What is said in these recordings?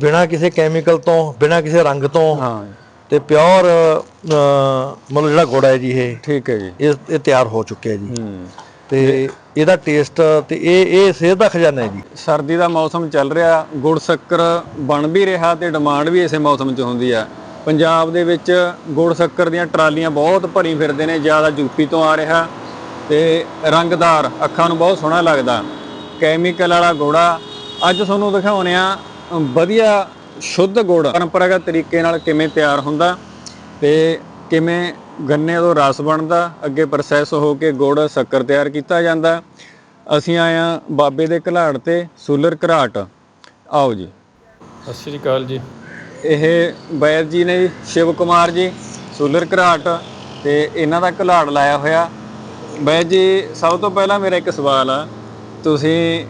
ਬਿਨਾਂ ਕਿਸੇ ਕੈਮੀਕਲ ਤੋਂ ਬਿਨਾਂ ਕਿਸੇ ਰੰਗ ਤੋਂ ਹਾਂ। ਤੇ ਪਿਓਰ ਮਤਲਬ ਜਿਹੜਾ ਗੁੜ ਹੈ ਜੀ ਇਹ ਠੀਕ ਹੈ ਜੀ। ਇਹ ਇਹ ਤਿਆਰ ਹੋ ਚੁੱਕਿਆ ਜੀ। ਤੇ ਇਹਦਾ ਟੇਸਟ ਤੇ ਇਹ ਇਹ ਸਿਹਤ ਦਾ ਖਜ਼ਾਨਾ ਹੈ ਜੀ। ਸਰਦੀ ਦਾ ਮੌਸਮ ਚੱਲ ਰਿਹਾ ਗੁੜ ਸ਼ੱਕਰ ਬਣ ਵੀ ਰਿਹਾ ਤੇ ਡਿਮਾਂਡ ਵੀ ਇਸੇ ਮੌਸਮ 'ਚ ਹੁੰਦੀ ਆ। ਪੰਜਾਬ ਦੇ ਵਿੱਚ ਗੁੜ ਸ਼ੱਕਰ ਦੀਆਂ ਟਰਾਲੀਆਂ ਬਹੁਤ ਭਰੀ ਫਿਰਦੇ ਨੇ ਜ਼ਿਆਦਾ ਯੂਪੀ ਤੋਂ ਆ ਰਿਹਾ ਤੇ ਰੰਗਦਾਰ ਅੱਖਾਂ ਨੂੰ ਬਹੁਤ ਸੋਹਣਾ ਲੱਗਦਾ। ਕੈਮੀਕਲ ਵਾਲਾ ਗੁੜਾ ਅੱਜ ਤੁਹਾਨੂੰ ਦਿਖਾਉਣੇ ਆ ਵਧੀਆ ਸ਼ੁੱਧ ਗੁੜ ਪਰੰਪਰਾਗਤ ਤਰੀਕੇ ਨਾਲ ਕਿਵੇਂ ਤਿਆਰ ਹੁੰਦਾ ਤੇ ਕਿਵੇਂ ਗੰਨੇ ਤੋਂ ਰਸ ਬਣਦਾ ਅੱਗੇ ਪ੍ਰੋਸੈਸ ਹੋ ਕੇ ਗੁੜ ਸ਼ੱਕਰ ਤਿਆਰ ਕੀਤਾ ਜਾਂਦਾ। ਅਸੀਂ ਆਏ ਆ ਬਾਬੇ ਦੇ ਘਲਾੜ ਤੇ ਸੂਲਰ ਘਰਾਟ। ਆਓ ਜੀ। ਸਤਿ ਸ਼੍ਰੀ ਅਕਾਲ ਜੀ। ਇਹ ਬੈਰ ਜੀ ਨੇ ਸ਼ਿਵ ਕੁਮਾਰ ਜੀ ਸੂਲਰ ਘਰਾਟ ਤੇ ਇਹਨਾਂ ਦਾ ਘਲਾੜ ਲਾਇਆ ਹੋਇਆ। ਬੈਰ ਜੀ ਸਭ ਤੋਂ ਪਹਿਲਾਂ ਮੇਰਾ ਇੱਕ ਸਵਾਲ ਆ। ਤੁਸੀਂ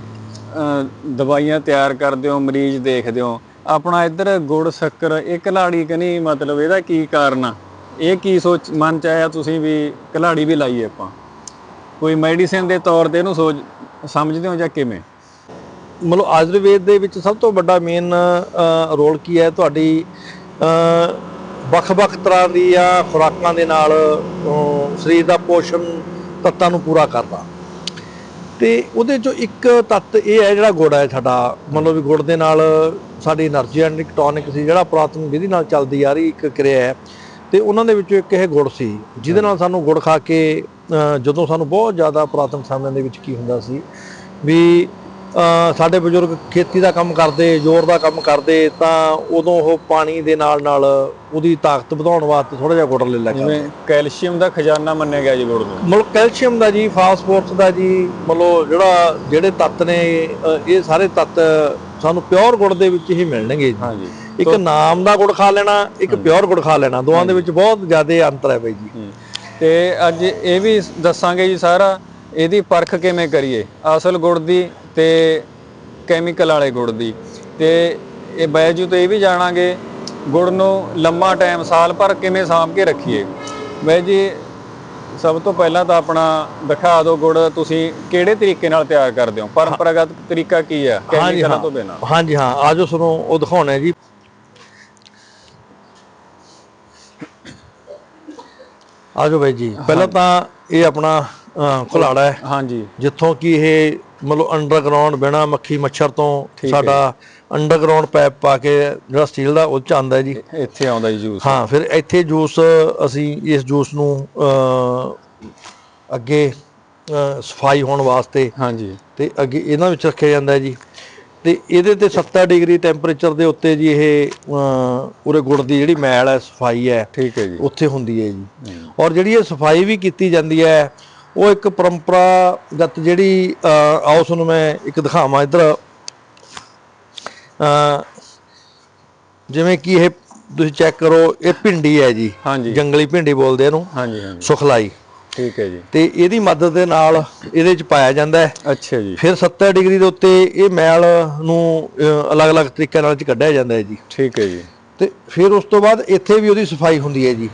ਦਵਾਈਆਂ ਤਿਆਰ ਕਰਦੇ ਹੋ, ਮਰੀਜ਼ ਦੇਖਦੇ ਹੋ। ਆਪਣਾ ਇੱਧਰ ਗੁੜ, ਸ਼ੱਕਰ, ਇਹ ਘਲਾੜੀ ਕਨੀ ਮਤਲਬ ਇਹਦਾ ਕੀ ਕਾਰਨ ਆ? ਇਹ ਕੀ ਸੋਚ, ਮਨ ਚ ਆਇਆ ਤੁਸੀਂ ਵੀ ਘਲਾੜੀ ਵੀ ਲਾਈਏ ਆਪਾਂ? ਕੋਈ ਮੈਡੀਸਿਨ ਦੇ ਤੌਰ ਤੇ ਇਹਨੂੰ ਸੋਚ, ਸਮਝਦੇ ਹੋ ਜਾਂ ਕਿਵੇਂ? ਮਤਲਬ ਆਯੁਰਵੇਦ ਦੇ ਵਿੱਚ ਸਭ ਤੋਂ ਵੱਡਾ ਮੇਨ ਰੋਲ ਕੀ ਹੈ? ਤੁਹਾਡੀ ਵੱਖ-ਵੱਖ ਤਰ੍ਹਾਂ ਦੀਆਂ ਖੁਰਾਕਾਂ ਦੇ ਨਾਲ ਸਰੀਰ ਦਾ ਪੋਸ਼ਣ ਤੱਤਾਂ ਨੂੰ ਪੂਰਾ ਕਰਦਾ। ਤੇ ਉਹਦੇ ਚੋਂ ਇੱਕ ਤੱਤ ਇਹ ਹੈ ਜਿਹੜਾ ਗੁੜ ਹੈ ਸਾਡਾ। ਮਤਲਬ ਵੀ ਗੁੜ ਦੇ ਨਾਲ ਸਾਡੀ એનર્ਜੀ ਐਂਡ ਟੌਨਿਕ ਸੀ, ਜਿਹੜਾ ਪ੍ਰਾਤਮ ਵਿਧੀ ਨਾਲ ਚੱਲਦੀ ਆ ਰਹੀ ਇੱਕ ਕਿਰਿਆ ਹੈ। ਤੇ ਉਹਨਾਂ ਦੇ ਵਿੱਚੋਂ ਇੱਕ ਇਹ ਗੁੜ ਸੀ, ਜਿਹਦੇ ਨਾਲ ਸਾਨੂੰ ਗੁੜ ਖਾ ਕੇ ਜਦੋਂ ਸਾਨੂੰ ਬਹੁਤ ਜ਼ਿਆਦਾ ਪ੍ਰਾਤਮ ਸਮਿਆਂ ਦੇ ਵਿੱਚ ਕੀ ਹੁੰਦਾ ਸੀ ਵੀ ਸਾਡੇ ਬਜ਼ੁਰਗ ਖੇਤੀ ਦਾ ਕੰਮ ਕਰਦੇ ਜ਼ੋਰ ਦਾ ਕੰਮ ਕਰਦੇ ਤਾਂ ਉਦੋਂ ਉਹ ਪਾਣੀ ਦੇ ਨਾਲ ਨਾਲ ਉਹਦੀ ਤਾਕਤ ਵਧਾਉਣ ਵਾਸਤੇ ਥੋੜਾ ਜਿਹਾ ਗੁੜ ਲੈ ਲਿਆ ਜਿਵੇਂ ਕੈਲਸ਼ੀਅਮ ਦਾ ਖਜ਼ਾਨਾ ਮੰਨਿਆ ਗਿਆ ਜੀ ਗੁੜ ਨੂੰ? ਮਤਲਬ ਕੈਲਸ਼ੀਅਮ ਦਾ ਜੀ ਫਾਸਫੋਰਸ ਦਾ ਜੀ ਮਤਲਬ ਜਿਹੜਾ ਜਿਹੜੇ ਤੱਤ ਨੇ ਇਹ ਸਾਰੇ ਤੱਤ ਸਾਨੂੰ ਪਿਓਰ ਗੁੜ ਦੇ ਵਿੱਚ ਹੀ ਮਿਲਣਗੇ ਜੀ। ਹਾਂਜੀ। ਇੱਕ ਨਾਮ ਦਾ ਗੁੜ ਖਾ ਲੈਣਾ ਇੱਕ ਪਿਓਰ ਗੁੜ ਖਾ ਲੈਣਾ ਦੋਵਾਂ ਦੇ ਵਿੱਚ ਬਹੁਤ ਜ਼ਿਆਦਾ ਅੰਤਰ ਹੈ ਬਾਈ ਜੀ। ਤੇ ਅੱਜ ਇਹ ਵੀ ਦੱਸਾਂਗੇ ਜੀ ਸਾਰਾ ਇਹਦੀ ਪਰਖ ਕਿਵੇਂ ਕਰੀਏ? ਅਸਲ ਗੁੜ ਦੀ ਤੇ ਕੈਮੀਕਲ ਵਾਲੇ ਗੁੜ ਦੀ। ਤੇ ਇਹ ਬੈਜੂ ਤੋਂ ਇਹ ਵੀ ਜਾਣਾਂਗੇ ਗੁੜ ਨੂੰ ਲੰਮਾ ਟਾਈਮ ਸਾਲ ਭਰ ਕਿਵੇਂ ਸਾਂਭ ਕੇ ਰੱਖੀਏ। ਬਈ ਜੀ ਸਭ ਤੋਂ ਪਹਿਲਾਂ ਤਾਂ ਆਪਣਾ ਦਿਖਾ ਦਿਓ ਗੁੜ ਤੁਸੀਂ ਕਿਹੜੇ ਤਰੀਕੇ ਨਾਲ ਤਿਆਰ ਕਰਦੇ ਹੋ? ਪਰੰਪਰਾਗਤ ਤਰੀਕਾ ਕੀ ਹੈ। ਕੈਮੀਕਲਾਂ ਤੋਂ ਬਿਨਾਂ? ਹਾਂਜੀ ਹਾਂ। ਆਜੋ ਤੁਹਾਨੂੰ ਉਹ ਦਿਖਾਉਣਾ ਹੈ ਜੀ। ਆਜੋ ਬਾਈ ਜੀ। ਪਹਿਲਾਂ ਤਾਂ ਇਹ ਆਪਣਾ ਅ, ਘੁਲਾੜਾ ਹੈ। ਹਾਂਜੀ। ਜਿੱਥੋਂ ਕਿ ਇਹ ਮਤਲਬ ਅੰਡਰਗਰਾਉਂਡ ਬਿਨਾ ਮੱਖੀ ਮੱਛਰ ਤੋਂ ਸਾਡਾ ਅੰਡਰਗਰਾਉਂਡ ਪਾਈਪ ਪਾ ਕੇ ਜਿਹੜਾ ਸਟੀਲ ਦਾ ਉਹ ਚ ਆਉਂਦਾ ਹੈ ਜੀ। ਇੱਥੇ ਆਉਂਦਾ ਜੀ ਜੂਸ ਹਾਂ ਫਿਰ ਇੱਥੇ ਜੂਸ ਅਸੀਂ ਇਸ ਜੂਸ ਨੂੰ ਅੱਗੇ ਸਫ਼ਾਈ ਹੋਣ ਵਾਸਤੇ ਹਾਂਜੀ। ਤੇ ਅੱਗੇ ਇਹਨਾਂ ਵਿੱਚ ਰੱਖਿਆ ਜਾਂਦਾ ਜੀ। ਤੇ ਇਹਦੇ ਤੇ 70 ਡਿਗਰੀ ਟੈਂਪਰੇਚਰ ਦੇ ਉੱਤੇ ਜੀ ਇਹ ਉਰੇ ਗੁੜ ਦੀ ਜਿਹੜੀ ਮੈਲ ਹੈ ਸਫ਼ਾਈ ਹੈ ਠੀਕ ਹੈ ਜੀ। ਉੱਥੇ ਹੁੰਦੀ ਹੈ ਜੀ। ਔਰ ਜਿਹੜੀ ਇਹ ਸਫ਼ਾਈ ਵੀ ਕੀਤੀ ਜਾਂਦੀ ਹੈ ਉਹ ਇੱਕ ਪਰੰਪਰਾਗਤ ਜਿਹੜੀ ਆਓ ਤੁਹਾਨੂੰ ਮੈਂ ਇੱਕ ਦਿਖਾਵਾਂ ਇੱਧਰ। ਜਿਵੇਂ ਕਿ ਇਹ ਤੁਸੀਂ ਚੈੱਕ ਕਰੋ ਇਹ ਭਿੰਡੀ ਹੈ ਜੀ। ਜੰਗਲੀ ਭਿੰਡੀ ਬੋਲਦੇ ਇਹਨੂੰ। ਹਾਂਜੀ ਹਾਂਜੀ। ਸੁਖਲਾਈ। ਠੀਕ ਹੈ ਜੀ। ਤੇ ਇਹਦੀ ਮਦਦ ਦੇ ਨਾਲ ਇਹਦੇ ਚ ਪਾਇਆ ਜਾਂਦਾ ਹੈ। ਅੱਛਾ ਜੀ। ਫਿਰ 70 ਡਿਗਰੀ ਦੇ ਉੱਤੇ ਇਹ ਮੈਲ ਨੂੰ ਅਲੱਗ-ਅਲੱਗ ਤਰੀਕਿਆਂ ਨਾਲ ਚ ਕੱਢਿਆ ਜਾਂਦਾ ਹੈ ਜੀ। ਠੀਕ ਹੈ ਜੀ। ਤੇ ਫਿਰ ਉਸ ਤੋਂ ਬਾਅਦ ਇੱਥੇ ਵੀ ਉਹਦੀ ਸਫ਼ਾਈ ਹੁੰਦੀ ਹੈ ਜੀ।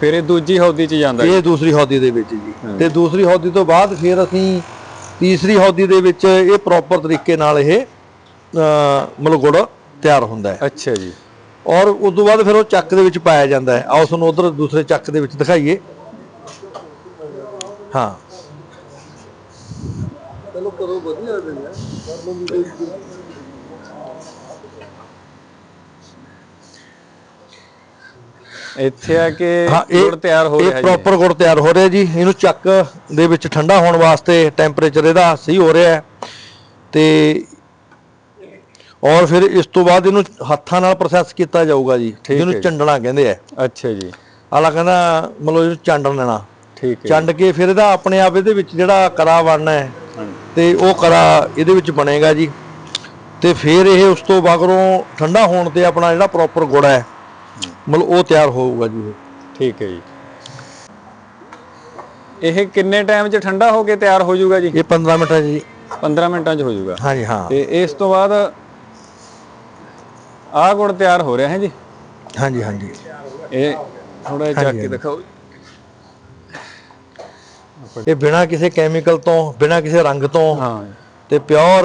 ਫਿਰ ਇਹ ਦੂਜੀ ਹੌਦੀ ਚ ਜਾਂਦਾ ਇਹ ਦੂਸਰੀ ਹੌਦੀ ਦੇ ਵਿੱਚ ਜੀ। ਤੇ ਦੂਸਰੀ ਹੌਦੀ ਤੋਂ ਬਾਅਦ ਫਿਰ ਅਸੀਂ ਤੀਸਰੀ ਹੌਦੀ ਦੇ ਵਿੱਚ ਇਹ ਪ੍ਰੋਪਰ ਤਰੀਕੇ ਨਾਲ ਇਹ ਅ, ਮਤਲਬ ਗੁੜ ਤਿਆਰ ਹੁੰਦਾ ਹੈ। ਅੱਛਾ ਜੀ। ਔਰ ਉਸ ਤੋਂ ਬਾਅਦ ਫਿਰ ਉਹ ਚੱਕ ਦੇ ਵਿੱਚ ਪਾਇਆ ਜਾਂਦਾ ਹੈ। ਆਓ ਤੁਹਾਨੂੰ ਉਧਰ ਦੂਸਰੇ ਚੱਕ ਦੇ ਵਿੱਚ ਦਿਖਾਈਏ। ਹਾਂ। ਇੱਥੇ ਆ ਕੇ ਹਾਂ ਗੁੜ ਤਿਆਰ ਹੋ ਇਹ ਰਿਹਾ ਜੀ। ਪ੍ਰੋਪਰ ਗੁੜ ਤਿਆਰ ਹੋ ਰਿਹਾ ਜੀ। ਇਹਨੂੰ ਚੱਕ ਦੇ ਵਿੱਚ ਠੰਡਾ ਹੋਣ ਵਾਸਤੇ ਟੈਂਪਰੇਚਰ ਇਹਦਾ ਸਹੀ ਹੋ ਰਿਹਾ ਹੈ। ਤੇ ਔਰ ਫਿਰ ਇਸ ਤੋਂ ਬਾਅਦ ਇਹਨੂੰ ਹੱਥਾਂ ਨਾਲ ਪ੍ਰੋਸੈਸ ਕੀਤਾ ਜਾਊਗਾ ਜੀ। ਹੈ ਜਿਹਨੂੰ। ਚੰਡਣਾ ਕਹਿੰਦੇ ਆ। ਅੱਛਾ ਜੀ। ਆਲਾ ਕਹਿੰਦਾ ਮਤਲਬ ਇਹਨੂੰ ਚੰਡ ਲੈਣਾ। ਠੀਕ ਹੈ ਚੰਡ ਕੇ ਫਿਰ ਇਹਦਾ ਆਪਣੇ ਆਪ ਇਹਦੇ ਵਿੱਚ ਜਿਹੜਾ ਕਰਾ ਬਣਨਾ ਹੈ ਤੇ ਉਹ ਕਰਾ ਇਹਦੇ ਵਿੱਚ ਬਣੇਗਾ ਜੀ। ਤੇ ਫਿਰ ਇਹ ਉਸ ਤੋਂ ਬਾਅਦੋਂ ਠੰਡਾ ਹੋਣ ਤੇ ਆਪਣਾ ਜਿਹੜਾ ਪ੍ਰੋਪਰ ਗੁੜ ਹੈ ਮਤਲਬ ਉਹ ਤਿਆਰ ਹੋਊਗਾ ਜੀ ਇਹ। ਠੀਕ ਹੈ ਜੀ। ਇਹ ਕਿੰਨੇ ਟਾਈਮ 'ਚ ਠੰਡਾ ਹੋ ਕੇ ਤਿਆਰ ਹੋ ਜਾਊਗਾ ਜੀ? ਇਹ 15 ਮਿੰਟ ਹੈ ਜੀ। 15 ਮਿੰਟਾਂ 'ਚ ਹੋ ਜਾਊਗਾ ਹਾਂਜੀ ਹਾਂ। ਤੇ ਇਸ ਤੋਂ ਬਾਅਦ ਆਹ ਗੁੜ ਤਿਆਰ ਹੋ ਰਿਹਾ ਹੈ ਜੀ? ਹਾਂਜੀ ਹਾਂਜੀ। ਇਹ ਥੋੜਾ ਜਿਹਾ ਚੱਕ ਕੇ। ਦਿਖਾਓ। ਇਹ ਬਿਨਾ ਕਿਸੇ ਕੈਮੀਕਲ ਤੋਂ ਬਿਨਾ ਕਿਸੇ ਰੰਗ ਤੋਂ ਹਾਂ। ਤੇ ਪਿਓਰ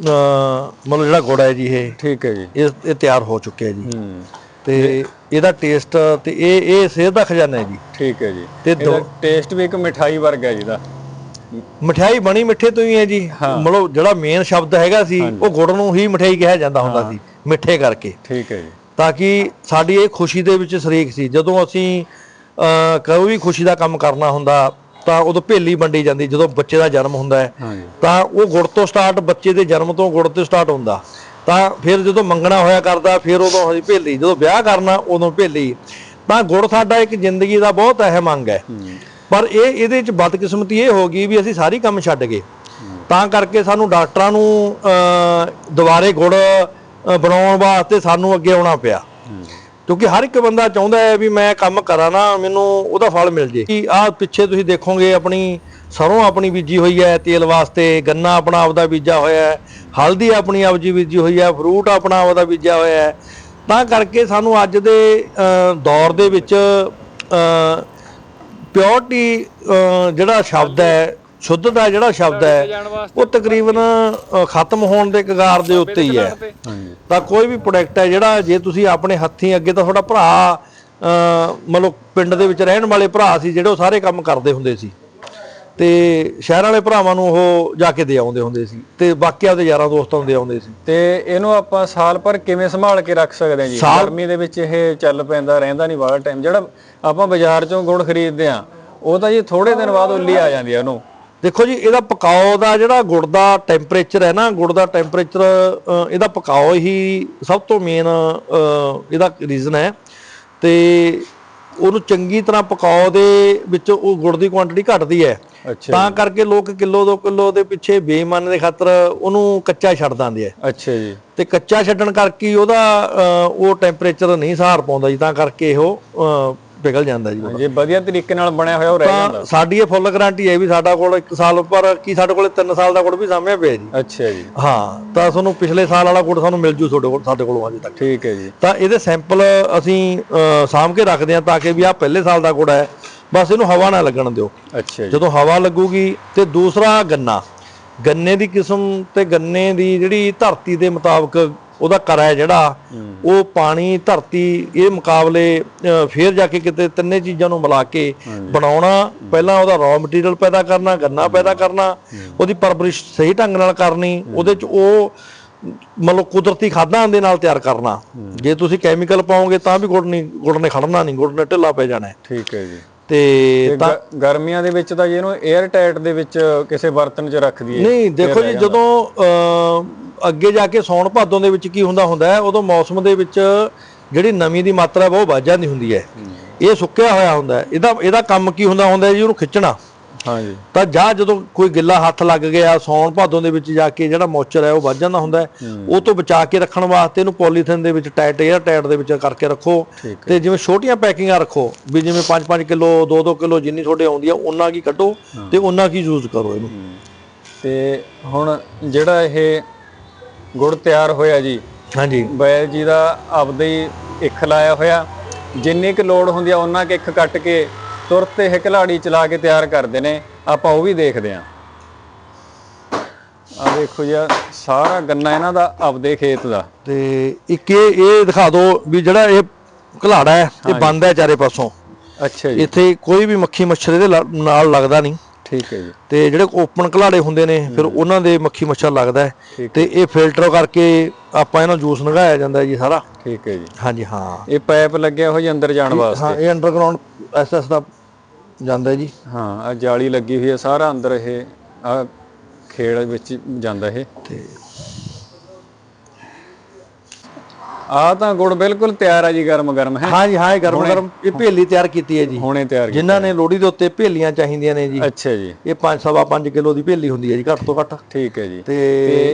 ਮਤਲਬ ਜਿਹੜਾ ਗੁੜ ਹੈ ਜੀ ਇਹ ਠੀਕ ਹੈ ਜੀ। ਇਹ ਇਹ ਤਿਆਰ ਹੋ ਚੁੱਕਿਆ ਜੀ। ਹੂੰ। ਤੇ ਇਹਦਾ ਟੇਸਟ ਤੇ ਇਹ ਇਹ ਸਿਹਤ ਦਾ ਖਜ਼ਾਨਾ ਹੈ ਜੀ। ਠੀਕ ਹੈ ਜੀ। ਤੇ ਇਹਦਾ ਟੇਸਟ ਵੀ ਇੱਕ ਮਿਠਾਈ ਵਰਗਾ ਜੀ ਦਾ ਮਠਿਆਈ ਬਣੀ ਮਿੱਠੇ ਤੋਂ ਹੀ ਹੈ ਜੀ। ਮਤਲਬ ਜਿਹੜਾ ਮੇਨ ਸ਼ਬਦ ਹੈਗਾ ਸੀ ਉਹ ਗੁੜ ਨੂੰ ਹੀ ਮਠਿਆਈ ਕਿਹਾ ਜਾਂਦਾ ਹੁੰਦਾ ਸੀ ਮਿੱਠੇ ਕਰਕੇ। ਠੀਕ ਹੈ ਜੀ। ਤਾਂ ਕਿ ਸਾਡੀ ਇਹ ਖੁਸ਼ੀ ਦੇ ਵਿੱਚ ਸ਼ਰੀਕ ਸੀ। ਜਦੋਂ ਅਸੀਂ ਕੋਈ ਵੀ ਖੁਸ਼ੀ ਦਾ ਕੰਮ ਕਰਨਾ ਹੁੰਦਾ ਤਾਂ ਉਦੋਂ ਭੇਲੀ ਵੰਡੀ ਜਾਂਦੀ ਜਦੋਂ ਬੱਚੇ ਦਾ ਜਨਮ ਹੁੰਦਾ ਹੈ। ਤਾਂ ਉਹ ਗੁੜ ਤੋਂ ਸਟਾਰਟ ਬੱਚੇ ਦੇ ਜਨਮ ਤੋਂ ਗੁੜ ਤੋਂ ਸਟਾਰਟ ਹੁੰਦਾ। ਤਾਂ ਫਿਰ ਜਦੋਂ ਮੰਗਣਾ ਹੋਇਆ ਕਰਦਾ ਫਿਰ ਉਦੋਂ ਹਜੇ ਭੇਲੀ ਜਦੋਂ ਵਿਆਹ ਕਰਨਾ ਉਦੋਂ ਭੇਲੀ। ਤਾਂ ਗੁੜ ਸਾਡਾ ਇੱਕ ਜ਼ਿੰਦਗੀ ਦਾ ਬਹੁਤ ਅਹਿਮ ਅੰਗ ਹੈ। ਪਰ ਇਹ ਇਹਦੇ ਵਿੱਚ ਬਦਕਿਸਮਤੀ ਇਹ ਹੋ ਗਈ ਵੀ ਅਸੀਂ ਸਾਰੀ ਕੰਮ ਛੱਡ ਗਏ। ਤਾਂ ਕਰਕੇ ਸਾਨੂੰ ਡਾਕਟਰਾਂ ਨੂੰ ਦੁਬਾਰੇ ਗੁੜ ਬਣਾਉਣ ਵਾਸਤੇ ਸਾਨੂੰ ਅੱਗੇ ਆਉਣਾ ਪਿਆ। ਕਿਉਂਕਿ ਹਰ ਇੱਕ ਬੰਦਾ ਚਾਹੁੰਦਾ ਹੈ ਵੀ ਮੈਂ ਕੰਮ ਕਰਾਂ ਨਾ, ਮੈਨੂੰ ਉਹਦਾ ਫਲ ਮਿਲ ਜੇ। ਕਿ ਆਹ ਪਿੱਛੇ ਤੁਸੀਂ ਦੇਖੋਗੇ ਆਪਣੀ ਸਰੋਂ ਆਪਣੀ ਬੀਜੀ ਹੋਈ ਹੈ, ਤੇਲ ਵਾਸਤੇ ਗੰਨਾ ਆਪਣਾ ਆਪਦਾ ਬੀਜਾ ਹੋਇਆ ਹੈ, ਹਲਦੀ ਆਪਣੀ ਆਪਜੀ ਬੀਜੀ ਹੋਈ ਹੈ, ਫਰੂਟ ਆਪਣਾ ਆਪਦਾ ਬੀਜਿਆ ਹੋਇਆ ਹੈ। ਤਾਂ ਕਰਕੇ ਸਾਨੂੰ ਅੱਜ ਦੇ ਦੌਰ ਦੇ ਵਿੱਚ ਪਿਓਰਟੀ ਜਿਹੜਾ ਸ਼ਬਦ ਹੈ ਸ਼ੁੱਧਤਾ ਜਿਹੜਾ ਸ਼ਬਦ ਹੈ ਉਹ ਤਕਰੀਬਨ ਖਤਮ ਹੋਣ ਦੇ ਕਗਾਰ ਦੇ ਉੱਤੇ ਹੀ ਹੈ। ਤਾਂ ਕੋਈ ਵੀ ਪ੍ਰੋਡਕਟ ਹੈ ਜਿਹੜਾ ਜੇ ਤੁਸੀਂ ਆਪਣੇ ਹੱਥੀਂ ਅੱਗੇ ਤਾਂ ਤੁਹਾਡਾ ਭਰਾ ਮਤਲਬ ਪਿੰਡ ਦੇ ਵਿੱਚ ਰਹਿਣ ਵਾਲੇ ਭਰਾ ਸੀ ਜਿਹੜੇ ਉਹ ਸਾਰੇ ਕੰਮ ਕਰਦੇ ਹੁੰਦੇ ਸੀ। ਤੇ ਸ਼ਹਿਰ ਵਾਲੇ ਭਰਾਵਾਂ ਨੂੰ ਉਹ ਜਾ ਕੇ ਦੇ ਆਉਂਦੇ ਹੁੰਦੇ ਸੀ ਤੇ ਬਾਕੀ ਆਪਦੇ ਯਾਰਾਂ ਦੋਸਤਾਂ ਨੂੰ ਦੇ ਆਉਂਦੇ ਸੀ। ਤੇ ਇਹਨੂੰ ਆਪਾਂ ਸਾਲ ਭਰ ਕਿਵੇਂ ਸੰਭਾਲ ਕੇ ਰੱਖ ਸਕਦੇ ਹਾਂ ਜੀ? ਗਰਮੀ ਦੇ ਵਿੱਚ ਇਹ ਚੱਲ ਪੈਂਦਾ ਰਹਿੰਦਾ ਨਹੀਂ ਵਾਲਾ ਟਾਈਮ ਜਿਹੜਾ ਆਪਾਂ ਬਾਜ਼ਾਰ ਚੋਂ ਗੁੜ ਖਰੀਦਦੇ ਆ ਉਹ ਤਾਂ ਜੀ ਥੋੜੇ ਦਿਨ ਬਾਅਦ ਉੱਲੀ ਆ ਜਾਂਦੀ ਆ ਉਹਨੂੰ। ਦੇਖੋ ਜੀ ਇਹਦਾ ਪਕਾਓ ਦਾ ਜਿਹੜਾ ਗੁੜ ਦਾ ਟੈਂਪਰੇਚਰ ਹੈ ਨਾ ਗੁੜ ਦਾ ਟੈਂਪਰੇਚਰ ਇਹਦਾ ਪਕਾਓ ਹੀ ਸਭ ਤੋਂ ਮੇਨ ਇਹਦਾ ਰੀਜ਼ਨ ਹੈ। ਤੇ ਉਹਨੂੰ ਚੰਗੀ ਤਰ੍ਹਾਂ ਪਕਾਓ ਦੇ ਵਿੱਚ ਉਹ ਗੁੜ ਦੀ ਕੁਆਂਟੀਟੀ ਘਟਦੀ ਹੈ। ਤਾਂ ਕਰਕੇ ਲੋਕ ਕਿਲੋ 2 ਕਿਲੋ ਦੇ ਪਿੱਛੇ ਬੇਈਮਾਨੀ ਦੇ ਖਾਤਰ ਉਹਨੂੰ ਕੱਚਾ ਛੱਡ ਦਿੰਦੇ ਆ। ਅੱਛਾ ਜੀ। ਤੇ ਕੱਚਾ ਛੱਡਣ ਕਰਕੇ ਉਹਦਾ ਉਹ ਟੈਂਪਰੇਚਰ ਨਹੀਂ ਸਹਾਰ ਪਾਉਂਦਾ ਜੀ ਤਾਂ ਕਰਕੇ ਉਹ ਪਿਘਲ ਜਾਂਦਾ ਜੀ ਜੇ ਵਧੀਆ ਤਰੀਕੇ ਨਾਲ ਬਣਿਆ ਹੋਇਆ ਉਹ ਰਹਿ ਜਾਂਦਾ। ਤਾਂ ਸਾਡੀ ਇਹ ਫੁੱਲ ਗਾਰੰਟੀ ਹੈ ਵੀ ਸਾਡਾ ਕੋਲ 1 ਸਾਲ ਪਰ ਕੀ ਸਾਡੇ ਕੋਲ 3 ਸਾਲ ਦਾ ਗੁੜ ਵੀ ਸਾਹਮਣੇ ਪਿਆ ਜੀ। ਅੱਛਾ ਜੀ। ਹਾਂ ਤਾਂ ਤੁਹਾਨੂੰ ਪਿਛਲੇ ਸਾਲ ਵਾਲਾ ਗੁੜ ਸਾਨੂੰ ਮਿਲ ਜੂ ਤੁਹਾਡੇ ਕੋਲ ਸਾਡੇ ਕੋਲੋਂ ਅਜੇ ਤੱਕ। ਠੀਕ ਹੈ ਜੀ। ਤਾਂ ਇਹਦੇ ਸੈਂਪਲ ਅਸੀਂ ਸਾਂਭ ਕੇ ਰੱਖਦੇ ਹਾਂ ਤਾਂ ਕਿ ਵੀ ਆਹ ਪਹਿਲੇ ਸਾਲ ਦਾ ਗੁੜ ਹੈ। ਬਸ ਇਹਨੂੰ ਹਵਾ ਨਾ ਲੱਗਣ ਦਿਓ। ਅੱਛਾ ਜੀ। ਜਦੋਂ ਹਵਾ ਲੱਗੂਗੀ ਤੇ ਦੂਸਰਾ ਗੰਨਾ। ਗੰਨੇ ਦੀ ਕਿਸਮ ਤੇ ਗੰਨੇ ਦੀ ਜਿਹੜੀ ਧਰਤੀ ਦੇ ਮੁਤਾਬਕ ਉਹਦਾ ਕਰਾ ਹੈ ਜਿਹੜਾ ਉਹ ਪਾਣੀ ਧਰਤੀ ਇਹ ਮੁਕਾਬਲੇ ਫੇਰ ਜਾ ਕੇ ਕਿਤੇ ਤਿੰਨੇ ਚੀਜ਼ਾਂ ਨੂੰ ਮਿਲਾ ਕੇ ਬਣਾਉਣਾ ਪਹਿਲਾਂ ਉਹਦਾ ਰॉ ਮਟੀਰੀਅਲ ਪੈਦਾ ਕਰਨਾ ਗੰਨਾ ਪੈਦਾ ਕਰਨਾ ਉਹਦੀ ਪਰਵਰਿਸ਼ ਸਹੀ ਢੰਗ ਨਾਲ ਕਰਨੀ ਉਹਦੇ ਚ ਉਹ ਮਤਲਬ ਕੁਦਰਤੀ ਖਾਦਾਂ ਦੇ ਨਾਲ ਤਿਆਰ ਕਰਨਾ। ਜੇ ਤੁਸੀਂ ਕੈਮੀਕਲ ਪਾਓਗੇ ਤਾਂ ਵੀ ਗੁੜ ਨਹੀਂ ਗੁੜ ਨੇ ਖੜਨਾ ਨਹੀਂ ਗੁੜ ਨੇ ਢਿੱਲਾ ਪੈ ਜਾਣਾ। ਠੀਕ ਹੈ ਜੀ। ਤੇ ਗਰਮੀਆਂ ਦੇ ਵਿੱਚ ਤਾਂ ਇਹਨੂੰ 에ਅਰ ਟਾਈਟ ਦੇ ਵਿੱਚ ਕਿਸੇ ਬਰਤਨ 'ਚ ਰੱਖ ਦਈਏ ਨਹੀਂ ਦੇਖੋ ਜੀ ਜਦੋਂ। ਅੱਗੇ ਜਾ ਕੇ ਸੌਣ ਭਾਦੋਂ ਦੇ ਵਿੱਚ ਕੀ ਹੁੰਦਾ ਹੁੰਦਾ ਹੈ? ਉਦੋਂ ਮੌਸਮ ਦੇ ਵਿੱਚ ਜਿਹੜੀ ਨਮੀ ਦੀ ਮਾਤਰਾ ਬਹੁਤ ਵੱਧ ਜਾਂਦੀ ਹੁੰਦੀ ਹੈ। ਇਹ ਸੁੱਕਿਆ ਹੋਇਆ ਹੁੰਦਾ ਇਹਦਾ ਇਹਦਾ ਕੰਮ ਕੀ ਹੁੰਦਾ ਹੁੰਦਾ ਜੀ? ਉਹਨੂੰ ਖਿੱਚਣਾ। ਹਾਂਜੀ। ਤਾਂ ਜਾਂ ਜਦੋਂ ਕੋਈ ਗਿੱਲਾ ਹੱਥ ਲੱਗ ਗਿਆ ਸੌਣ ਭਾਦੋਂ ਦੇ ਵਿੱਚ ਜਾ ਕੇ ਜਿਹੜਾ ਮੋਇਸਚਰ ਹੈ ਉਹ ਵੱਧ ਜਾਂਦਾ ਹੁੰਦਾ ਉਹ ਤੋਂ ਬਚਾ ਕੇ ਰੱਖਣ ਵਾਸਤੇ ਇਹਨੂੰ ਪੋਲੀਥੀਨ ਦੇ ਵਿੱਚ ਟਾਈਟ 에ਅਰ ਟਾਈਟ ਦੇ ਵਿੱਚ ਕਰਕੇ ਰੱਖੋ। ਤੇ ਜਿਵੇਂ ਛੋਟੀਆਂ ਪੈਕਿੰਗਾਂ ਰੱਖੋ ਵੀ ਜਿਵੇਂ 5-5 ਕਿਲੋ 2-2 ਕਿਲੋ ਜਿੰਨੀ ਤੁਹਾਡੇ ਆਉਂਦੀ ਆ ਉਹਨਾਂ ਕੀ ਕੱਢੋ ਤੇ ਉਹਨਾਂ ਕੀ ਯੂਜ਼ ਕਰੋ ਇਹਨੂੰ। ਤੇ ਹੁਣ ਜਿਹੜਾ ਇਹ ਗੁੜ ਤਿਆਰ ਹੋਇਆ ਜੀ। ਹਾਂਜੀ। ਬੈਲ ਜੀ ਦਾ ਆਪਦਾ ਹੀ ਇੱਖ ਲਾਇਆ ਹੋਇਆ। ਜਿੰਨੀ ਕੁ ਲੋੜ ਹੁੰਦੀ ਆ ਉਹਨਾਂ ਕੁ ਇੱਖ ਕੱਟ ਕੇ ਤੁਰਤ ਇਹ ਘਲਾੜੀ ਚਲਾ ਕੇ ਤਿਆਰ ਕਰਦੇ ਨੇ। ਆਪਾਂ ਉਹ ਵੀ ਦੇਖਦੇ ਆਂ ਆ ਦੇਖੋ ਜੀ ਆਹ ਸਾਰਾ ਗੰਨਾ ਇਹਨਾਂ ਦਾ ਆਪਦੇ ਖੇਤ ਦਾ। ਤੇ ਇੱਕ ਇਹ ਇਹ ਦਿਖਾ ਦਿਓ ਵੀ ਜਿਹੜਾ ਇਹ ਘਲਾੜਾ ਹੈ ਇਹ ਬੰਦ ਹੈ ਚਾਰੇ ਪਾਸੋਂ। ਅੱਛਾ ਜੀ। ਇੱਥੇ ਕੋਈ ਵੀ ਮੱਖੀ ਮੱਛਰ ਇਹਦੇ ਲ- ਨਾਲ ਲੱਗਦਾ ਨਹੀਂ। ਠੀਕ ਹੈ ਜੀ। ਤੇ ਜਿਹੜੇ ਓਪਨ ਘਲਾੜੇ ਹੁੰਦੇ ਨੇ ਫਿਰ ਉਹਨਾਂ ਦੇ ਮੱਖੀ ਮੱਛਰ ਲੱਗਦਾ ਤੇ ਇਹ ਫਿਲਟਰ ਕਰਕੇ ਆਪਾਂ ਇਹਨਾਂ ਜੂਸ ਨਗਾਇਆ ਜਾਂਦਾ ਜੀ ਸਾਰਾ। ਠੀਕ ਹੈ ਜੀ। ਹਾਂਜੀ ਹਾਂ। ਇਹ ਪਾਈਪ ਲੱਗਿਆ ਹੋਇਆ ਅੰਦਰ ਜਾਣ ਵਾਸਤੇ। ਹਾਂ ਇਹ ਅੰਡਰਗਰਾਉਂਡ ਐਸਐਸ ਦਾ ਜਾਂਦਾ ਜੀ। ਹਾਂ ਆ ਜਾਲੀ ਲੱਗੀ ਹੋਈ ਹੈ ਸਾਰਾ ਅੰਦਰ ਇਹ ਆ ਖੇੜ ਵਿੱਚ ਜਾਂਦਾ ਇਹ। ਤੇ ਆ ਤਾਂ ਗੁੜ ਬਿਲਕੁਲ ਤਿਆਰ ਆ ਜੀ ਗਰਮ ਗਰਮ ਹੈ ਹਾਂਜੀ ਹਾਂ ਇਹ ਗਰਮ ਗਰਮ ਇਹ ਭੇਲੀ ਤਿਆਰ ਕੀਤੀ ਹੈ ਜੀ। ਹੁਣੇ ਤਿਆਰ ਜਿਨ੍ਹਾਂ ਨੇ ਲੋਹੜੀ ਦੇ ਉੱਤੇ ਭੇਲੀਆਂ ਚਾਹੀਦੀਆਂ ਨੇ ਜੀ। ਅੱਛਾ ਜੀ। ਇਹ 5 ਸਵਾ 5 ਕਿਲੋ ਦੀ ਭੇਲੀ ਹੁੰਦੀ ਹੈ ਜੀ ਘੱਟ ਤੋਂ ਘੱਟ। ਠੀਕ ਹੈ ਜੀ। ਤੇ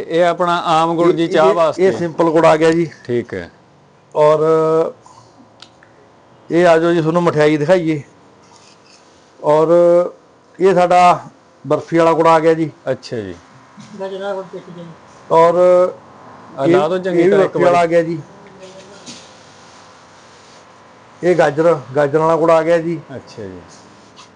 ਇਹ ਆਪਣਾ ਆਮ ਗੁੜ ਜੀ ਚਾਹ ਵਾਸਤੇ? ਇਹ ਸਿੰਪਲ ਗੁੜ ਆ ਗਿਆ ਜੀ। ਠੀਕ ਹੈ। ਔਰ ਇਹ ਆ ਜਾਓ ਜੀ ਤੁਹਾਨੂੰ ਮਠਿਆਈ ਦਿਖਾਈਏ। ਔਰ ਇਹ ਸਾਡਾ ਬਰਫੀ ਵਾਲਾ ਗੁੜ ਆ ਗਿਆ ਜੀ। ਅੱਛਾ ਜੀ। ਔਰ ਆ ਲਾ ਦੋ ਚੰਗੀ ਤਰ੍ਹਾਂ ਇੱਕ ਵਾਲਾ ਆ ਗਿਆ ਜੀ। ਇਹ ਗਾਜਰ ਗਾਜਰ ਵਾਲਾ ਗੁੜ ਆ ਗਿਆ ਜੀ। ਅੱਛਾ ਜੀ।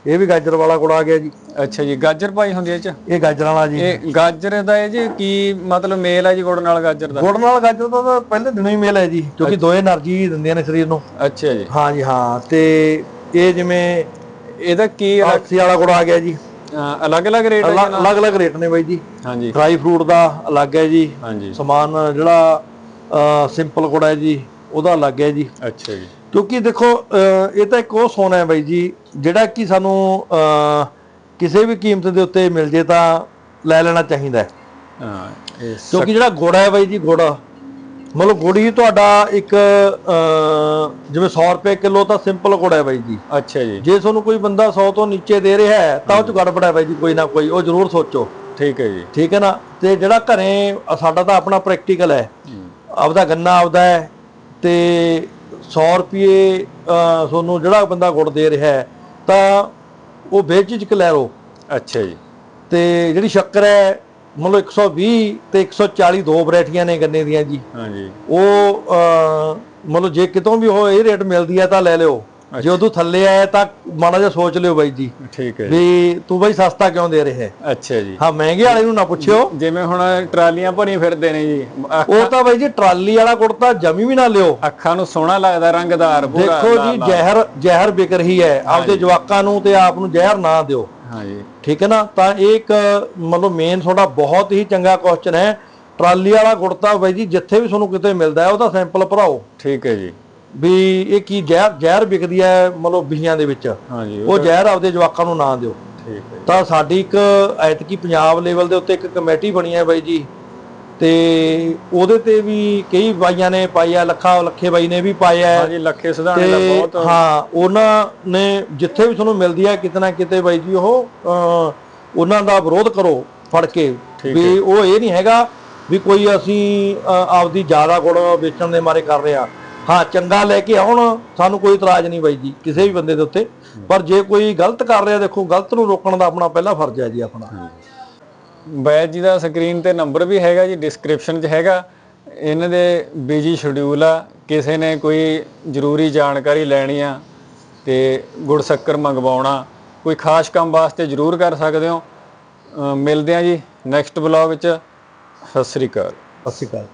ਇਹ ਵੀ ਗਾਜਰ ਵਾਲਾ ਗੁੜ ਆ ਗਿਆ ਜੀ। ਅੱਛਾ ਜੀ ਗਾਜਰ ਪਾਈ ਹੁੰਦੀ ਇਹ ਚ? ਇਹ ਗਾਜਰ ਵਾਲਾ ਜੀ। ਇਹ ਗਾਜਰ ਦਾ ਇਹ ਜੀ ਕੀ ਮਤਲਬ ਮੇਲ ਹੈ ਜੀ ਗੁੜ ਨਾਲ ਗਾਜਰ ਦਾ? ਗੁੜ ਨਾਲ ਗਾਜਰ ਦਾ ਤਾਂ ਪਹਿਲੇ ਦਿਨੋਂ ਹੀ ਮੇਲ ਹੈ ਜੀ ਕਿਉਂਕਿ ਦੋਏ એનર્ਜੀ ਦਿੰਦੀਆਂ ਨੇ ਸਰੀਰ ਨੂੰ। ਅੱਛਾ ਜੀ। ਹਾਂ ਜੀ ਹਾਂ। ਤੇ ਇਹ ਜਿਵੇਂ ਇਹਦਾ ਕੀ ਅਲੱਸੀ ਵਾਲਾ ਗੁੜ ਆ ਗਿਆ ਜੀ। ਅਲੱਗ-ਅਲੱਗ ਰੇਟ ਹੈ ਅਲੱਗ-ਅਲੱਗ ਰੇਟ ਨੇ ਬਾਈ ਜੀ। ਹਾਂਜੀ ਡਰਾਈ ਫਰੂਟ ਦਾ ਅਲੱਗ ਹੈ ਜੀ। ਹਾਂਜੀ ਸਮਾਨ ਜਿਹੜਾ ਸਿੰਪਲ ਗੁੜ ਹੈ ਜੀ ਉਹਦਾ ਅਲੱਗ ਹੈ ਜੀ। ਅੱਛਾ ਜੀ। ਕਿਉਂਕਿ ਦੇਖੋ ਇਹ ਤਾਂ ਇੱਕ ਉਹ ਸੋਨਾ ਹੈ ਬਾਈ ਜੀ ਜਿਹੜਾ ਕਿ ਸਾਨੂੰ ਕਿਸੇ ਵੀ ਕੀਮਤ ਦੇ ਉੱਤੇ ਮਿਲ ਜੇ ਤਾਂ ਲੈ ਲੈਣਾ ਚਾਹੀਦਾ ਹੈ। ਕਿਉਂਕਿ ਜਿਹੜਾ ਗੁੜ ਹੈ ਬਾਈ ਜੀ ਗੁੜ ਮਤਲਬ ਹੀ ਤੁਹਾਡਾ ਇੱਕ ਜਿਵੇਂ 100 ਰੁਪਏ ਕਿਲੋ ਤਾਂ ਸਿੰਪਲ ਗੁੜ ਹੈ ਬਾਈ ਜੀ। ਅੱਛਾ ਜੀ। ਜੇ ਤੁਹਾਨੂੰ ਕੋਈ ਬੰਦਾ 100 ਤੋਂ ਨੀਚੇ ਦੇ ਰਿਹਾ ਹੈ ਤਾਂ ਉਹ ਚ ਗੜਬੜ ਹੈ ਬਾਈ ਜੀ ਕੋਈ ਨਾ ਕੋਈ ਉਹ ਜ਼ਰੂਰ ਸੋਚੋ। ਠੀਕ ਹੈ ਜੀ। ਠੀਕ ਹੈ ਨਾ? ਤੇ ਜਿਹੜਾ ਘਰੇ ਸਾਡਾ ਤਾਂ ਆਪਣਾ ਪ੍ਰੈਕਟੀਕਲ ਹੂੰ। ਆਪਦਾ ਗੰਨਾ ਆਪਦਾ ਹੈ ਤੇ 100 ਰੁਪਏ ਤੁਹਾਨੂੰ ਜਿਹੜਾ ਬੰਦਾ ਗੁੜ ਦੇ ਰਿਹਾ ਹੈ ਤਾਂ ਉਹ ਬੇਝਿਜਕ ਲੈ ਲਓ। ਅੱਛਾ ਜੀ। ਤੇ ਜਿਹੜੀ ਸ਼ੱਕਰ ਹੈ ਮਤਲਬ 120 ਤੇ 140 ਦੋ ਵੈਰਾਈਟੀਆਂ ਨੇ ਗੰਨੇ ਦੀਆਂ ਜੀ। ਹਾਂਜੀ। ਉਹ ਮਤਲਬ ਜੇ ਕਿਤੋਂ ਵੀ ਉਹ ਇਹ ਰੇਟ ਮਿਲਦੀ ਹੈ ਤਾਂ ਲੈ ਲਿਓ। ਜੇ ਉਦੋਂ ਥੱਲੇ ਆਇਆ ਤਾਂ ਮਾੜਾ ਜਿਹਾ ਸੋਚ ਲਿਓ ਬਾਈ ਜੀ। ਠੀਕ ਹੈ ਵੀ ਤੂੰ ਬਾਈ ਸਸਤਾ ਕਿਉਂ ਦੇ ਰਿਹਾ? ਹੈ ਅੱਛਾ ਜੀ। ਹਾਂ ਮਹਿੰਗੇ ਵਾਲੇ ਨੂੰ ਨਾ ਪੁੱਛਿਓ। ਜਿਵੇਂ ਹੁਣ ਟਰਾਲੀਆਂ ਭਰੀਆਂ ਫਿਰਦੇ ਨੇ ਜੀ ਉਹ ਤਾਂ ਬਾਈ ਜੀ ਟਰਾਲੀ ਵਾਲਾ ਗੁੜ ਤਾਂ ਜਮੀ ਵੀ ਨਾ ਲਿਓ। ਅੱਖਾਂ ਨੂੰ ਸੋਹਣਾ ਲੱਗਦਾ ਰੰਗਦਾਰ ਪੂਰਾ ਦੇਖੋ ਜੀ। ਜ਼ਹਿਰ ਜ਼ਹਿਰ ਵਿਕ ਰਹੀ ਹੈ। ਆਪਦੇ ਜਵਾਕਾਂ ਨੂੰ ਤੇ ਆਪ ਨੂੰ ਜ਼ਹਿਰ ਨਾ ਦਿਓ। ਠੀਕ ਹੈ ਨਾ? ਤਾਂ ਇਹ ਇੱਕ ਮਤਲਬ ਮੇਨ ਤੁਹਾਡਾ ਬਹੁਤ ਹੀ ਚੰਗਾ ਕੁਐਸਚਨ ਹੈ। ਟਰਾਲੀ ਵਾਲਾ ਗੁੜ ਤਾਂ ਬਾਈ ਜੀ ਜਿੱਥੇ ਵੀ ਤੁਹਾਨੂੰ ਕਿਤੇ ਮਿਲਦਾ ਹੈ ਉਹਦਾ ਸੈਂਪਲ ਭਰਾਓ। ਠੀਕ ਹੈ ਜੀ। ਵੀ ਇਹ ਕੀ ਜ਼ਹਿਰ ਜ਼ਹਿਰ ਵਿਕਦੀ ਹੈ ਮਤਲਬ ਬੀਆਂ ਦੇ ਵਿੱਚ? ਹਾਂਜੀ ਉਹ ਜ਼ਹਿਰ ਆਪਦੇ ਜਵਾਕਾਂ ਨੂੰ ਨਾ ਦਿਓ। ਠੀਕ ਹੈ ਜੀ। ਤਾਂ ਸਾਡੀ ਇੱਕ ਐਤਕੀ ਪੰਜਾਬ ਲੈਵਲ ਦੇ ਉੱਤੇ ਇੱਕ ਕਮੇਟੀ ਬਣੀ ਹੈ ਬਾਈ ਜੀ। ਤੇ ਉਹਦੇ ਤੇ ਵੀ ਕਈ ਬਾਈਆਂ ਨੇ ਪਾਇਆ ਲੱਖਾ ਲੱਖੇ ਬਾਈ ਨੇ ਵੀ ਪਾਇਆ ਹੈ। ਹਾਂਜੀ ਲੱਖੇ ਸੁਧਾਣੇ ਦਾ ਬਹੁਤ ਹਾਂ ਉਹਨਾਂ ਨੇ ਜਿੱਥੇ ਵੀ ਤੁਹਾਨੂੰ ਮਿਲਦੀ ਹੈ ਕਿਤੇ ਨਾ ਕਿਤੇ ਬਾਈ ਜੀ ਉਹ ਉਹਨਾਂ ਦਾ ਵਿਰੋਧ ਕਰੋ ਫੜ ਕੇ। ਵੀ ਉਹ ਇਹ ਨਹੀਂ ਹੈਗਾ ਵੀ ਕੋਈ ਅਸੀਂ ਆਪਦੀ ਜ਼ਿਆਦਾ ਗੁੜ ਵੇਚਣ ਦੇ ਮਾਰੇ ਕਰ ਰਹੇ ਹਾਂ। ਹਾਂ ਚੰਗਾ ਲੈ ਕੇ ਆਉਣ ਸਾਨੂੰ ਕੋਈ ਇਤਰਾਜ਼ ਨਹੀਂ ਬਾਈ ਜੀ ਕਿਸੇ ਵੀ ਬੰਦੇ ਦੇ ਉੱਤੇ। ਪਰ ਜੇ ਕੋਈ ਗਲਤ ਕਰ ਰਿਹਾ ਦੇਖੋ ਗਲਤ ਨੂੰ ਰੋਕਣ ਦਾ ਆਪਣਾ ਪਹਿਲਾ ਫਰਜ਼ ਹੈ ਜੀ ਆਪਣਾ। ਬੈਜ ਜੀ ਦਾ ਸਕਰੀਨ ਤੇ ਨੰਬਰ ਵੀ ਹੈਗਾ ਜੀ ਡਿਸਕ੍ਰਿਪਸ਼ਨ 'ਚ ਹੈਗਾ। ਇਹਨਾਂ ਦੇ ਬਿਜ਼ੀ ਸ਼ਡਿਊਲ ਆ ਕਿਸੇ ਨੇ ਕੋਈ ਜ਼ਰੂਰੀ ਜਾਣਕਾਰੀ ਲੈਣੀ ਆ ਤੇ ਗੁੜ ਸ਼ੱਕਰ ਮੰਗਵਾਉਣਾ ਕੋਈ ਖਾਸ ਕੰਮ ਵਾਸਤੇ ਜ਼ਰੂਰ ਕਰ ਸਕਦੇ ਹੋ। ਮਿਲਦੇ ਆ ਜੀ ਨੈਕਸਟ ਵਲੌਗ 'ਚ। ਸਤਿ ਸ੍ਰੀ ਅਕਾਲ। ਸਤਿ ਸ਼੍ਰੀ ਅਕਾਲ।